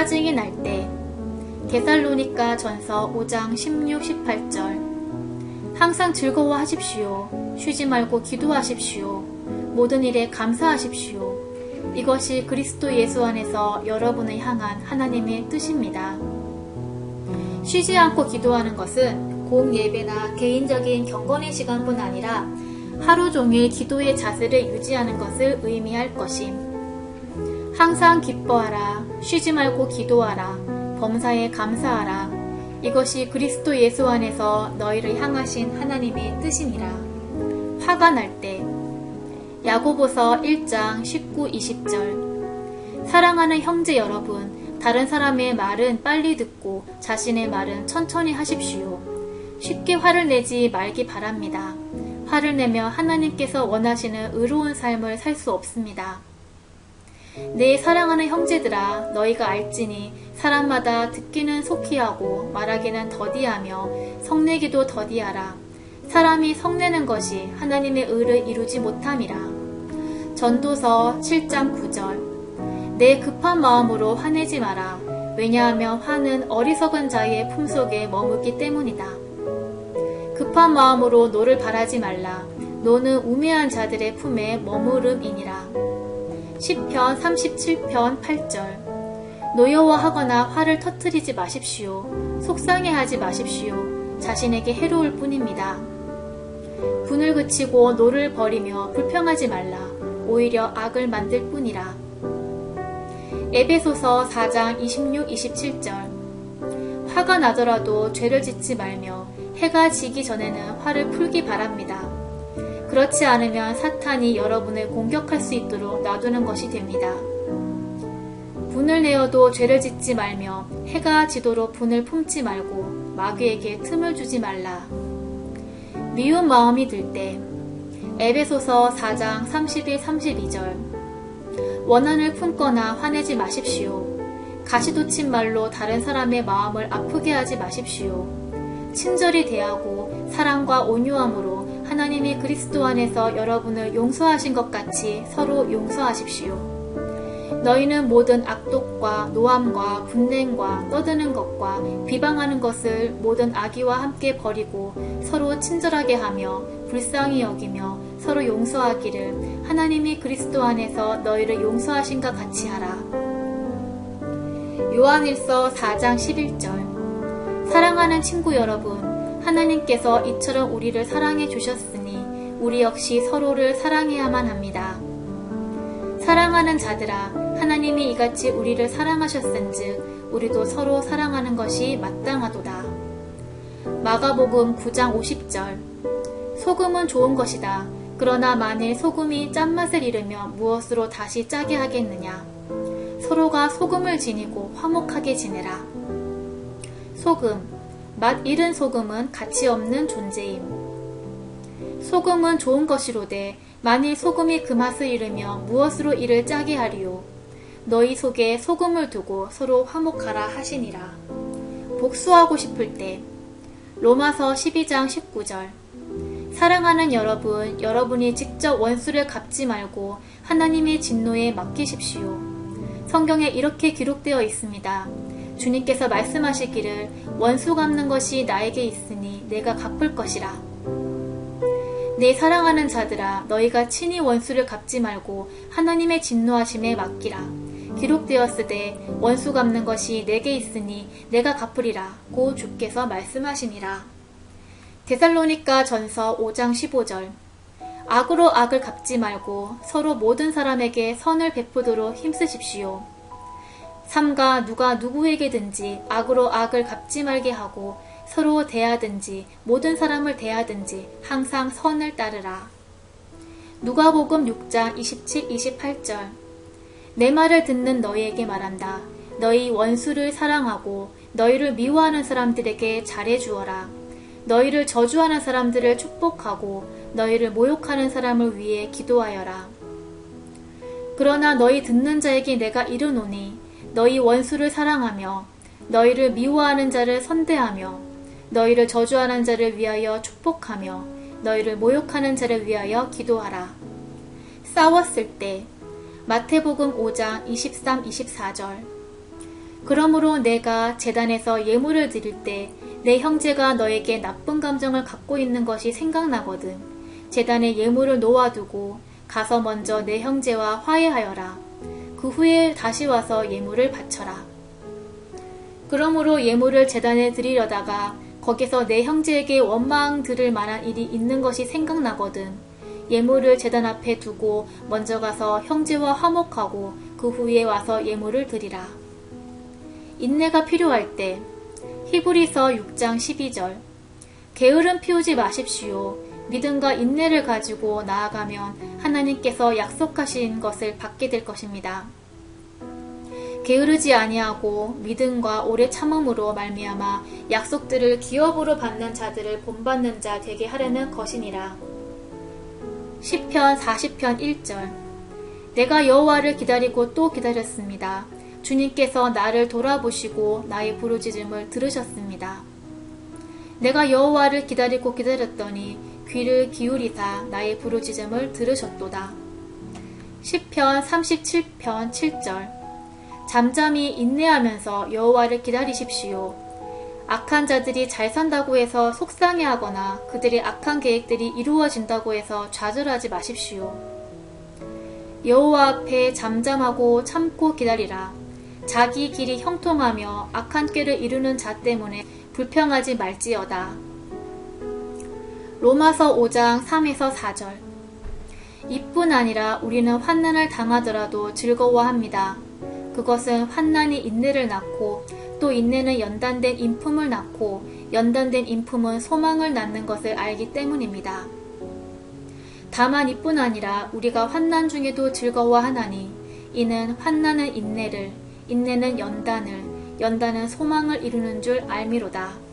짜증이 날 때 데살로니가 전서 5장 16, 18절 항상 즐거워하십시오. 쉬지 말고 기도하십시오. 모든 일에 감사하십시오. 이것이 그리스도 예수 안에서 여러분을 향한 하나님의 뜻입니다. 쉬지 않고 기도하는 것은 공 예배나 개인적인 경건의 시간뿐 아니라 하루 종일 기도의 자세를 유지하는 것을 의미할 것임. 항상 기뻐하라. 쉬지 말고 기도하라. 범사에 감사하라. 이것이 그리스도 예수 안에서 너희를 향하신 하나님의 뜻이니라. 화가 날 때. 야고보서 1장 19, 20절. 사랑하는 형제 여러분, 다른 사람의 말은 빨리 듣고 자신의 말은 천천히 하십시오. 쉽게 화를 내지 말기 바랍니다. 화를 내며 하나님께서 원하시는 의로운 삶을 살 수 없습니다. 내 사랑하는 형제들아 너희가 알지니 사람마다 듣기는 속히 하고 말하기는 더디하며 성내기도 더디하라. 사람이 성내는 것이 하나님의 의를 이루지 못함이라. 전도서 7장 9절 내 급한 마음으로 화내지 마라. 왜냐하면 화는 어리석은 자의 품속에 머물기 때문이다. 급한 마음으로 노를 바라지 말라. 노는 우매한 자들의 품에 머무름이니라. 10편 37편 8절 노여워하거나 화를 터뜨리지 마십시오. 속상해하지 마십시오. 자신에게 해로울 뿐입니다. 분을 그치고 노를 버리며 불평하지 말라. 오히려 악을 만들 뿐이라. 에베소서 4장 26, 27절 화가 나더라도 죄를 짓지 말며 해가 지기 전에는 화를 풀기 바랍니다. 그렇지 않으면 사탄이 여러분을 공격할 수 있도록 놔두는 것이 됩니다. 분을 내어도 죄를 짓지 말며 해가 지도록 분을 품지 말고 마귀에게 틈을 주지 말라. 미운 마음이 들 때 에베소서 4장 31, 32절 원한을 품거나 화내지 마십시오. 가시돋친 말로 다른 사람의 마음을 아프게 하지 마십시오. 친절히 대하고 사랑과 온유함으로 하나님이 그리스도 안에서 여러분을 용서하신 것 같이 서로 용서하십시오. 너희는 모든 악독과 노함과 분냉과 떠드는 것과 비방하는 것을 모든 악의와 함께 버리고 서로 친절하게 하며 불쌍히 여기며 서로 용서하기를 하나님이 그리스도 안에서 너희를 용서하신 것 같이 하라. 요한일서 4장 11절 사랑하는 친구 여러분 하나님께서 이처럼 우리를 사랑해 주셨으니 우리 역시 서로를 사랑해야만 합니다. 사랑하는 자들아 하나님이 이같이 우리를 사랑하셨은즉 우리도 서로 사랑하는 것이 마땅하도다. 마가복음 9장 50절 소금은 좋은 것이다. 그러나 만일 소금이 짠맛을 잃으면 무엇으로 다시 짜게 하겠느냐. 서로가 소금을 지니고 화목하게 지내라. 소금 맛 잃은 소금은 가치 없는 존재임. 소금은 좋은 것이로되 만일 소금이 그 맛을 잃으며 무엇으로 이를 짜게 하리요. 너희 속에 소금을 두고 서로 화목하라 하시니라. 복수하고 싶을 때 로마서 12장 19절 사랑하는 여러분, 여러분이 직접 원수를 갚지 말고 하나님의 진노에 맡기십시오. 성경에 이렇게 기록되어 있습니다. 주님께서 말씀하시기를 원수 갚는 것이 나에게 있으니 내가 갚을 것이라. 내 사랑하는 자들아 너희가 친히 원수를 갚지 말고 하나님의 진노하심에 맡기라. 기록되었으되 원수 갚는 것이 내게 있으니 내가 갚으리라. 고 주께서 말씀하시니라. 데살로니가 전서 5장 15절 악으로 악을 갚지 말고 서로 모든 사람에게 선을 베푸도록 힘쓰십시오. 삼가 누가 누구에게든지 악으로 악을 갚지 말게 하고 서로 대하든지 모든 사람을 대하든지 항상 선을 따르라. 누가복음 6장 27, 28절 내 말을 듣는 너희에게 말한다. 너희 원수를 사랑하고 너희를 미워하는 사람들에게 잘해 주어라. 너희를 저주하는 사람들을 축복하고 너희를 모욕하는 사람을 위해 기도하여라. 그러나 너희 듣는 자에게 내가 이르노니 너희 원수를 사랑하며 너희를 미워하는 자를 선대하며 너희를 저주하는 자를 위하여 축복하며 너희를 모욕하는 자를 위하여 기도하라. 싸웠을 때 마태복음 5장 23, 24절 그러므로 내가 재단에서 예물을 드릴 때 내 형제가 너에게 나쁜 감정을 갖고 있는 것이 생각나거든. 재단에 예물을 놓아두고 가서 먼저 내 형제와 화해하여라. 그 후에 다시 와서 예물을 바쳐라. 그러므로 예물을 재단에 드리려다가 거기서 내 형제에게 원망 들을 만한 일이 있는 것이 생각나거든. 예물을 재단 앞에 두고 먼저 가서 형제와 화목하고 그 후에 와서 예물을 드리라. 인내가 필요할 때 히브리서 6장 12절 게으름 피우지 마십시오. 믿음과 인내를 가지고 나아가면 하나님께서 약속하신 것을 받게 될 것입니다. 게으르지 아니하고 믿음과 오래 참음으로 말미암아 약속들을 기업으로 받는 자들을 본받는 자 되게 하려는 것이니라. 시편 40편 1절 내가 여호와를 기다리고 또 기다렸습니다. 주님께서 나를 돌아보시고 나의 부르짖음을 들으셨습니다. 내가 여호와를 기다리고 기다렸더니 귀를 기울이사 나의 부르짖음을 들으셨도다. 시편 37편 7절 잠잠히 인내하면서 여호와를 기다리십시오. 악한 자들이 잘 산다고 해서 속상해하거나 그들의 악한 계획들이 이루어진다고 해서 좌절하지 마십시오. 여호와 앞에 잠잠하고 참고 기다리라. 자기 길이 형통하며 악한 꾀를 이루는 자 때문에 불평하지 말지어다. 로마서 5장 3에서 4절 이뿐 아니라 우리는 환난을 당하더라도 즐거워합니다. 그것은 환난이 인내를 낳고 또 인내는 연단된 인품을 낳고 연단된 인품은 소망을 낳는 것을 알기 때문입니다. 다만 이뿐 아니라 우리가 환난 중에도 즐거워하나니 이는 환난은 인내를 인내는 연단을, 연단은 소망을 이루는 줄 알미로다.